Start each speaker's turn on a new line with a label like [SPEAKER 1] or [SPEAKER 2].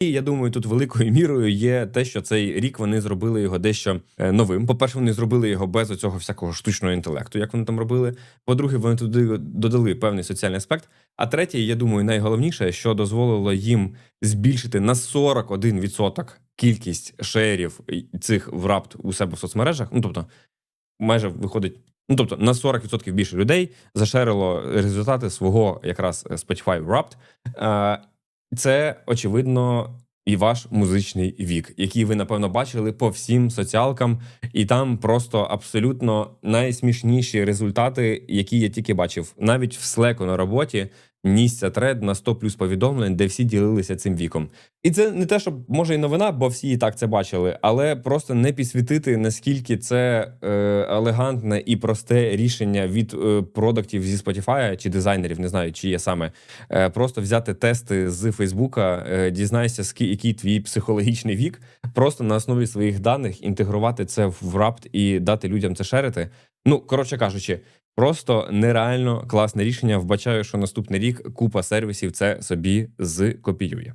[SPEAKER 1] І я думаю, тут великою мірою є те, що цей рік вони зробили його дещо е, новим. По-перше, вони зробили його без оцього всякого штучного інтелекту, як вони там робили. По-друге, вони туди додали певний соціальний аспект. А третє, я думаю, найголовніше, що дозволило їм збільшити на 41% кількість шерів цих в рапт у себе в соцмережах. Ну тобто, майже виходить. Ну, тобто на 40% більше людей зашерило результати свого якраз Spotify Wrapped. Це очевидно і ваш музичний вік, який ви напевно бачили по всім соціалкам, і там просто абсолютно найсмішніші результати, які я тільки бачив, навіть в слеку на роботі. Нісся тред на 100 плюс повідомлень, де всі ділилися цим віком. І це не те, що може і новина, бо всі і так це бачили, але просто не підсвітити, наскільки це е, елегантне і просте рішення від е, продуктів зі Spotify чи дизайнерів, не знаю, чи є саме. Е, просто взяти тести з Фейсбука, е, дізнайся, ски- який твій психологічний вік, просто на основі своїх даних інтегрувати це в рапт і дати людям це шерити. Ну, коротше кажучи, Просто нереально класне рішення. Вбачаю, що наступний рік купа сервісів це собі зкопіює.